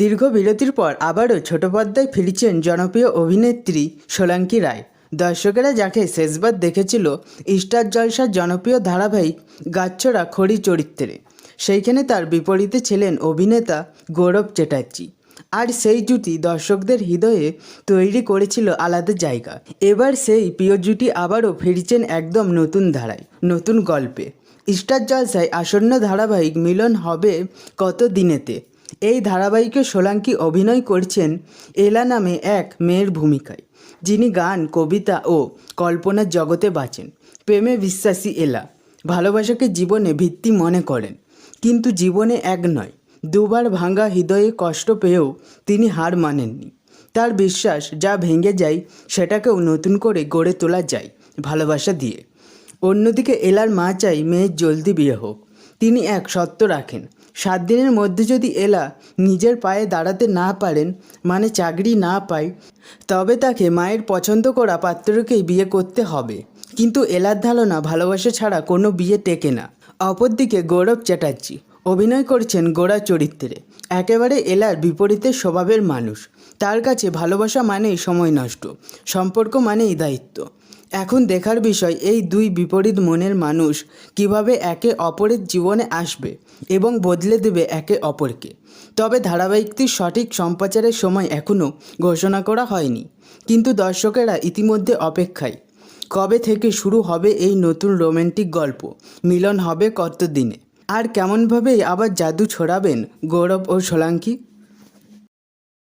দীর্ঘ বিরতির পর আবারও ছোট পর্দায় ফিরছেন জনপ্রিয় অভিনেত্রী সোলাঙ্কি রায়। দর্শকেরা যাকে শেষবার দেখেছিল স্টার জলসার জনপ্রিয় ধারাবাহিক গাচ্ছরা খড়ি চরিত্রে। সেইখানে তার বিপরীতে ছিলেন অভিনেতা গৌরব চ্যাটার্জি। আর সেই জুটি দর্শকদের হৃদয়ে তৈরি করেছিল আলাদা জায়গা। এবার সেই প্রিয় জুটি আবারও ফিরছেন একদম নতুন ধারায়, নতুন গল্পে। স্টার জলসায় আসন্ন ধারাবাহিক মিলন হবে কত দিনেতে এই ধারাবাহিকে সোলাঙ্কি অভিনয় করছেন এলা নামে এক মেয়ের ভূমিকায়, যিনি গান, কবিতা ও কল্পনার জগতে বাঁচেন। প্রেমে বিশ্বাসী এলা, ভালোবাসাকে জীবনে ভিত্তি মনে করেন, কিন্তু জীবনে এক নয়, দুবার ভাঙা হৃদয়ে কষ্ট পেয়েও তিনি হার মানেননি। তার বিশ্বাস যা ভেঙে যায়, সেটাকেও নতুন করে গড়ে তোলা যায় ভালোবাসা দিয়ে। অন্যদিকে এলার মা চাই মেয়ের জলদি বিয়ে হোক। তিনি এক সত্য রাখেন সাত দিনের মধ্যে যদি এলা নিজের পায়ে দাঁড়াতে না পারেন মানে চাকরি না পায়, তবে তাকে মায়ের পছন্দ করা পাত্রকেই বিয়ে করতে হবে। কিন্তু এলার ধারণা ভালোবাসা ছাড়া কোনো বিয়ে টেকে না। অপরদিকে গৌরব চ্যাটার্জি, অভিনয় করছেন গোড়া চরিত্রে। একেবারে এলার বিপরীতে স্বভাবের মানুষ। তার কাছে ভালোবাসা মানেই সময় নষ্ট, সম্পর্ক মানেই দায়িত্ব। এখন দেখার বিষয়, এই দুই বিপরীত মনের মানুষ কীভাবে একে অপরের জীবনে আসবে এবং বদলে দেবে একে অপরকে? তবে ধারাবাহিকটির সঠিক সম্প্রচারের সময় এখনও ঘোষণা করা হয়নি। কিন্তু দর্শকেরা ইতিমধ্যে অপেক্ষায়। কবে থেকে শুরু হবে এই নতুন রোমান্টিক গল্প? মিলন হবে কত দিনে আর কেমনভাবেই আবার জাদু ছড়াবেন গৌরব ও সোলাঙ্কি?